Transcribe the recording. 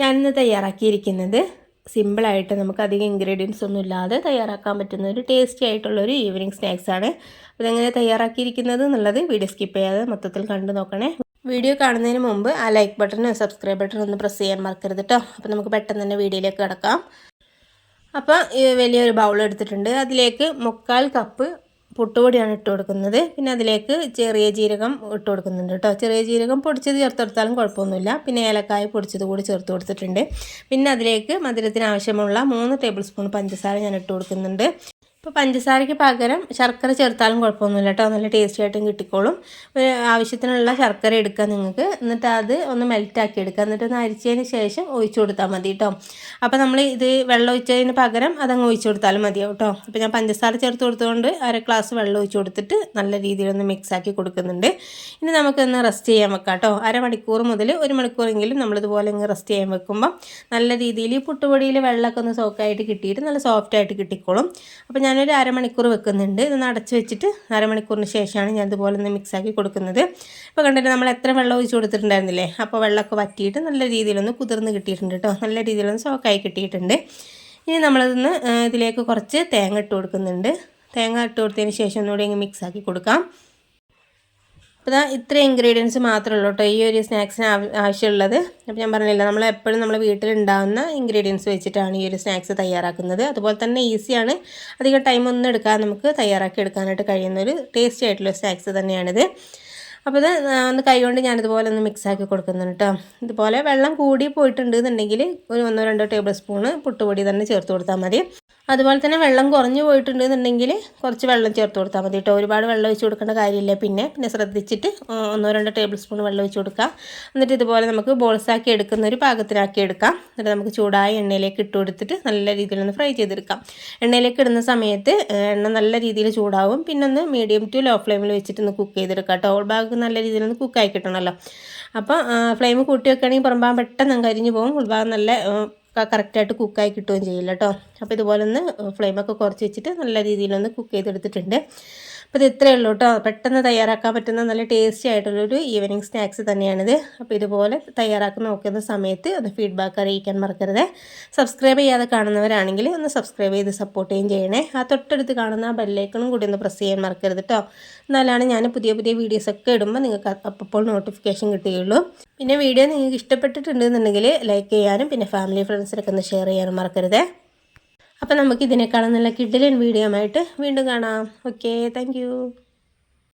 ഞാനിന്ന് തയ്യാറാക്കിയിരിക്കുന്നത് സിമ്പിളായിട്ട് നമുക്ക് അധികം ഇൻഗ്രീഡിയൻസ് ഒന്നും ഇല്ലാതെ തയ്യാറാക്കാൻ പറ്റുന്ന ഒരു ടേസ്റ്റി ആയിട്ടുള്ള ഒരു ഈവനിങ് സ്നാക്സ് ആണ്. അതെങ്ങനെ തയ്യാറാക്കിയിരിക്കുന്നത് എന്നുള്ളത് വീഡിയോ സ്കിപ്പ് ചെയ്യാതെ മൊത്തത്തിൽ കണ്ടു നോക്കണേ. വീഡിയോ കാണുന്നതിന് മുമ്പ് ആ ലൈക്ക് ബട്ടണും സബ്സ്ക്രൈബ് ബട്ടണും ഒന്ന് പ്രസ് ചെയ്യാൻ മറക്കരുത് കേട്ടോ അപ്പോൾ നമുക്ക് പെട്ടെന്ന് തന്നെ വീഡിയോയിലേക്ക് കിടക്കാം. അപ്പോൾ വലിയൊരു ബൗൾ എടുത്തിട്ടുണ്ട്. അതിലേക്ക് മുക്കാൽ കപ്പ് പുട്ടുപൊടിയാണ് ഇട്ട് കൊടുക്കുന്നത്. പിന്നെ അതിലേക്ക് ചെറിയ ജീരകം ഇട്ട് കൊടുക്കുന്നുണ്ട് കേട്ടോ. ചെറിയ ജീരകം പൊടിച്ചത് ചേർത്ത് കൊടുത്താലും കുഴപ്പമൊന്നുമില്ല. പിന്നെ ഏലക്കായ പൊടിച്ചത് കൂടി ചേർത്ത് കൊടുത്തിട്ടുണ്ട്. പിന്നെ അതിലേക്ക് മധുരത്തിന് ആവശ്യമുള്ള മൂന്ന് ടേബിൾ സ്പൂൺ പഞ്ചസാര ഞാൻ ഇട്ട് കൊടുക്കുന്നുണ്ട്. ഇപ്പോൾ പഞ്ചസാരയ്ക്ക് പകരം ശർക്കര ചേർത്താലും കുഴപ്പമൊന്നുമില്ല കേട്ടോ. നല്ല ടേസ്റ്റി ആയിട്ടും കിട്ടിക്കോളും. ആവശ്യത്തിനുള്ള ശർക്കര എടുക്കുക നിങ്ങൾക്ക്. എന്നിട്ട് അത് ഒന്ന് മെൽറ്റാക്കി എടുക്കുക എന്നിട്ട് ഒന്ന് അരിച്ചതിന് ശേഷം ഒഴിച്ചു കൊടുത്താൽ മതി കേട്ടോ. അപ്പോൾ നമ്മൾ ഇത് വെള്ളം ഒഴിച്ചതിന് പകരം അതങ്ങ് ഒഴിച്ചു കൊടുത്താലും മതിയാവും കേട്ടോ. അപ്പോൾ ഞാൻ പഞ്ചസാര ചേർത്ത് കൊടുത്തുകൊണ്ട് അര ഗ്ലാസ് വെള്ളം ഒഴിച്ചു കൊടുത്തിട്ട് നല്ല രീതിയിലൊന്ന് മിക്സാക്കി കൊടുക്കുന്നുണ്ട്. ഇനി നമുക്കൊന്ന് റെസ്റ്റ് ചെയ്യാൻ വെക്കാം കേട്ടോ. അരമണിക്കൂർ മുതൽ ഒരു മണിക്കൂറെങ്കിലും നമ്മളിതുപോലെ ഇങ്ങ് റെസ്റ്റ് ചെയ്യാൻ വെക്കുമ്പോൾ നല്ല രീതിയിൽ ഈ പുട്ടുപൊടിയിൽ വെള്ളമൊക്കെ ഒന്ന് സോക്കായിട്ട് കിട്ടിയിട്ട് നല്ല സോഫ്റ്റായിട്ട് കിട്ടിക്കോളും. അപ്പോൾ ഞാൻ ഞാനൊരു അരമണിക്കൂർ വെക്കുന്നുണ്ട്. ഇത് അടച്ച് വെച്ചിട്ട് അരമണിക്കൂറിന് ശേഷമാണ് ഞാൻ ഇതുപോലെ ഒന്ന് മിക്സാക്കി കൊടുക്കുന്നത്. ഇപ്പോൾ കണ്ടിട്ട് നമ്മൾ എത്ര വെള്ളം ഒഴിച്ച് കൊടുത്തിട്ടുണ്ടായിരുന്നില്ലേ? അപ്പോൾ വെള്ളമൊക്കെ വറ്റിയിട്ട് നല്ല രീതിയിലൊന്ന് കുതിർന്ന് കിട്ടിയിട്ടുണ്ട് കേട്ടോ നല്ല രീതിയിലൊന്ന് സോക്കായി കിട്ടിയിട്ടുണ്ട്. ഇനി നമ്മളിതൊന്ന് ഇതിലേക്ക് കുറച്ച് തേങ്ങ ഇട്ട് കൊടുക്കുന്നുണ്ട്. തേങ്ങ ഇട്ട് കൊടുത്തതിന് ശേഷം ഒന്നുകൂടി അങ്ങ് മിക്സാക്കി കൊടുക്കാം. അപ്പോൾ ഇതാ ഇത്ര ഇൻഗ്രീഡിയൻസ് മാത്രമേ ഉള്ളൂ കേട്ടോ. ഈ ഒരു സ്നാക്സിന് ആവശ്യമുള്ളത്. അപ്പോൾ ഞാൻ പറഞ്ഞില്ല നമ്മൾ എപ്പോഴും നമ്മൾ വീട്ടിലുണ്ടാകുന്ന ഇൻഗ്രീഡിയൻസ് വെച്ചിട്ടാണ് ഈ ഒരു സ്നാക്സ് തയ്യാറാക്കുന്നത്. അതുപോലെ തന്നെ ഈസിയാണ് അധികം ടൈം ഒന്നും എടുക്കാൻ നമുക്ക് തയ്യാറാക്കി എടുക്കാനായിട്ട് കഴിയുന്ന ഒരു ടേസ്റ്റി ആയിട്ടുള്ള സ്നാക്സ് തന്നെയാണിത്. അപ്പോൾ ഇത് ഒന്ന് കൈകൊണ്ട് ഞാനിതുപോലെ ഒന്ന് മിക്സാക്കി കൊടുക്കുന്നുണ്ട് കേട്ടോ ഇതുപോലെ വെള്ളം കൂടി പോയിട്ടുണ്ട് എന്നുണ്ടെങ്കിൽ ഒരു ഒന്നോ രണ്ടോ ടേബിൾ സ്പൂണ് പുട്ടുപൊടി തന്നെ ചേർത്ത് കൊടുത്താൽ മതി. അതുപോലെ തന്നെ വെള്ളം കുറഞ്ഞു പോയിട്ടുണ്ടെന്നുണ്ടെങ്കിൽ കുറച്ച് വെള്ളം ചേർത്ത് കൊടുത്താൽ മതി കേട്ടോ. ഒരുപാട് വെള്ളം ഒഴിച്ച് കൊടുക്കേണ്ട കാര്യമില്ല. പിന്നെ പിന്നെ ശ്രദ്ധിച്ചിട്ട് ഒന്നോ രണ്ടോ ടേബിൾ സ്പൂൺ വെള്ളം ഒഴിച്ച് കൊടുക്കുക. എന്നിട്ട് ഇതുപോലെ നമുക്ക് ബോൾസാക്കി എടുക്കുന്ന ഒരു പാകത്തിനാക്കി എടുക്കാം. എന്നിട്ട് നമുക്ക് ചൂടായ എണ്ണയിലേക്ക് ഇട്ട് കൊടുത്തിട്ട് നല്ല രീതിയിലൊന്ന് ഫ്രൈ ചെയ്തെടുക്കാം. എണ്ണയിലേക്ക് ഇടുന്ന സമയത്ത് എണ്ണ നല്ല രീതിയിൽ ചൂടാവും. പിന്നെ ഒന്ന് മീഡിയം ടു ലോ ഫ്ലെയിമിൽ വെച്ചിട്ട് ഒന്ന് കുക്ക് ചെയ്തെടുക്കാം കേട്ടോ. ഓൾ ഭാഗത്ത് നല്ല രീതിയിലൊന്ന് കുക്കായി കിട്ടണമല്ലോ. അപ്പോൾ ഫ്ലെയിം കൂട്ടി വെക്കുകയാണെങ്കിൽ പുറമ്പാൻ പെട്ടെന്ന് കരിഞ്ഞു പോകും. ഉൾഭാഗം നല്ല കറക്റ്റായിട്ട് കുക്കായി കിട്ടുകയും ചെയ്യില്ല കേട്ടോ അപ്പോൾ ഇതുപോലെ ഒന്ന് ഫ്ലെയിമൊക്കെ കുറച്ച് വെച്ചിട്ട് നല്ല രീതിയിലൊന്ന് കുക്ക് ചെയ്തെടുത്തിട്ടുണ്ട്. അപ്പോൾ ഇത് ഇത്രയേ ഉള്ളൂ കേട്ടോ പെട്ടെന്ന് തയ്യാറാക്കാൻ പറ്റുന്ന നല്ല ടേസ്റ്റി ആയിട്ടുള്ളൊരു ഈവനിങ് സ്നാക്സ് തന്നെയാണിത്. അപ്പോൾ ഇതുപോലെ തയ്യാറാക്കി നോക്കുന്ന സമയത്ത് ഒന്ന് ഫീഡ്ബാക്ക് അറിയിക്കാൻ മറക്കരുത്. സബ്സ്ക്രൈബ് ചെയ്യാതെ കാണുന്നവരാണെങ്കിൽ ഒന്ന് സബ്സ്ക്രൈബ് ചെയ്ത് സപ്പോർട്ട് ചെയ്യുകയും ചെയ്യണേ. ആ തൊട്ടടുത്ത് കാണുന്ന ആ ബെല്ലൈക്കണും കൂടി ഒന്ന് പ്രസ് ചെയ്യാൻ മറക്കരുത് കേട്ടോ എന്നാലാണ് ഞാൻ പുതിയ പുതിയ വീഡിയോസൊക്കെ ഇടുമ്പോൾ നിങ്ങൾക്ക് അപ്പോൾ നോട്ടിഫിക്കേഷൻ കിട്ടുകയുള്ളൂ. പിന്നെ വീഡിയോ നിങ്ങൾക്ക് ഇഷ്ടപ്പെട്ടിട്ടുണ്ടെന്നുണ്ടെങ്കിൽ ലൈക്ക് ചെയ്യാനും പിന്നെ ഫാമിലി ഫ്രണ്ട്സിനൊക്കെ ഒന്ന് ഷെയർ ചെയ്യാനും മറക്കരുത്. അപ്പോൾ നമുക്ക് ഇതിനേക്കാളും നല്ല കിഡിലൻ വീഡിയോ ആയിട്ട് വീണ്ടും കാണാം. Okay thank